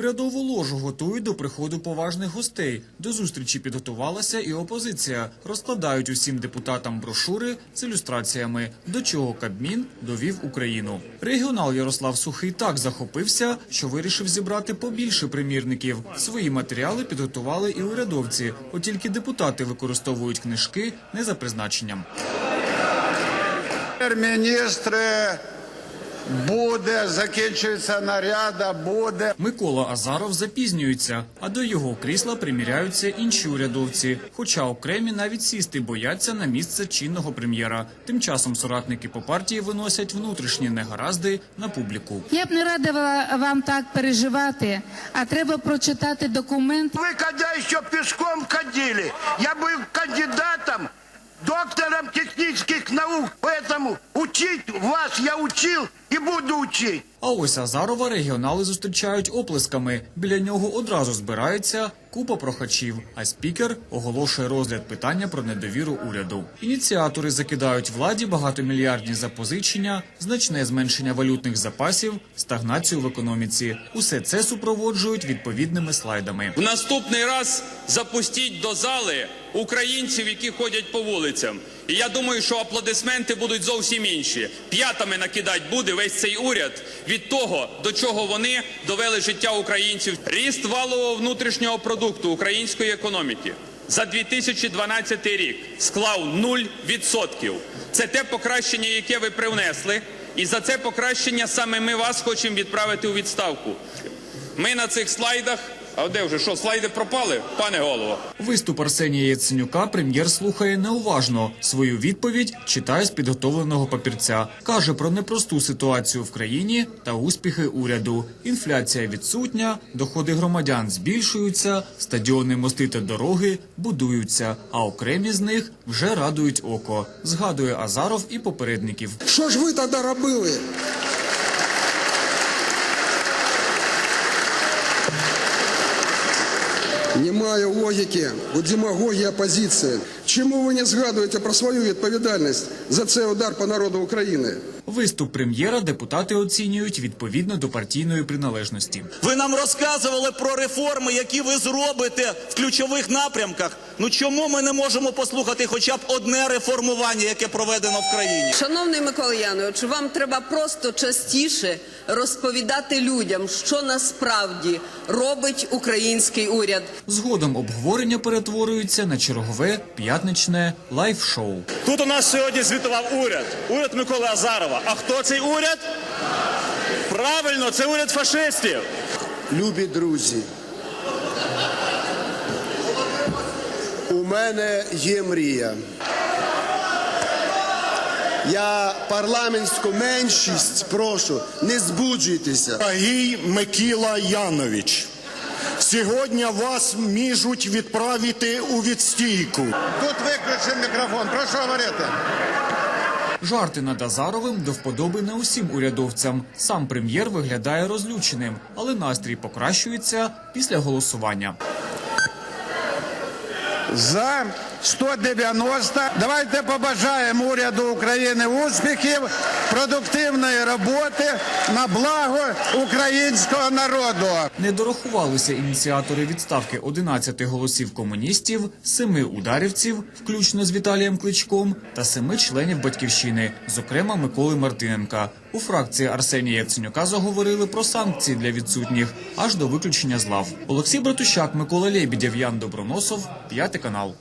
Урядову ложу готують до приходу поважних гостей. До зустрічі підготувалася і опозиція. Розкладають усім депутатам брошури з ілюстраціями, до чого Кабмін довів Україну. Регіонал Ярослав Сухий так захопився, що вирішив зібрати побільше примірників. Свої матеріали підготували і урядовці. От тільки депутати використовують книжки не за призначенням. Міністри буде, закінчується наряда, буде. Микола Азаров запізнюється, а до його крісла приміряються інші урядовці. Хоча окремі навіть сісти бояться на місце чинного прем'єра. Тим часом соратники по партії виносять внутрішні негаразди на публіку. Я б не радила вам так переживати, а треба прочитати документ. Вы когда еще пешком ходили, я был кандидатом, доктором технических наук, поэтому учить вас я учил и буду учить. А ось Азарова регіонали зустрічають оплесками. Біля нього одразу збирається купа прохачів. А спікер оголошує розгляд питання про недовіру уряду. Ініціатори закидають владі багатомільярдні запозичення, значне зменшення валютних запасів, стагнацію в економіці. Усе це супроводжують відповідними слайдами. В наступний раз запустіть до зали українців, які ходять по вулицям. І я думаю, що аплодисменти будуть зовсім інші. П'ятами накидать буде весь цей уряд від того, до чого вони довели життя українців. Ріст валового внутрішнього продукту української економіки за 2012 рік склав 0%. Це те покращення, яке ви привнесли. І за це покращення саме ми вас хочемо відправити у відставку. Ми на цих слайдах. А де вже що, слайди пропали, пане голово? Виступ Арсенія Яценюка прем'єр слухає неуважно. Свою відповідь читає з підготовленого папірця. Каже про непросту ситуацію в країні та успіхи уряду. Інфляція відсутня, доходи громадян збільшуються, стадіони, мости та дороги будуються, а окремі з них вже радують око. Згадує Азаров і попередників. Що ж ви тоді робили? Немає логіки у демагогії опозиції. Чому ви не згадуєте про свою відповідальність за цей удар по народу України? Виступ прем'єра депутати оцінюють відповідно до партійної приналежності. Ви нам розказували про реформи, які ви зробите в ключових напрямках. Ну чому ми не можемо послухати хоча б одне реформування, яке проведено в країні? Шановний Микола Янович, вам треба просто частіше розповідати людям, що насправді робить український уряд. Згодом обговорення перетворюється на чергове п'ятничне лайв-шоу. Тут у нас сьогодні звітував уряд. Уряд Миколи Азарова. А хто цей уряд? Правильно, це уряд фашистів. Любі друзі. У мене є мрія. Я парламентську меншість прошу, не збуджуйтеся. Дорогий Микіла Янович, сьогодні вас можуть відправити у відстійку. Тут виключений мікрофон, прошу говорити. Жарти над Азаровим до вподоби не усім урядовцям. Сам прем'єр виглядає розлюченим, але настрій покращується після голосування. За 190. Давайте побажаємо уряду України успіхів, продуктивної роботи на благо українського народу. Не дорахувалися ініціатори відставки 11 голосів комуністів, семи ударівців, включно з Віталієм Кличком, та семи членів батьківщини, зокрема Миколи Мартиненка. У фракції Арсенія Яценюка заговорили про санкції для відсутніх аж до виключення з лав. Олексій Братущак, Микола Лебідєв, Ян Доброносов, п'ятий канал.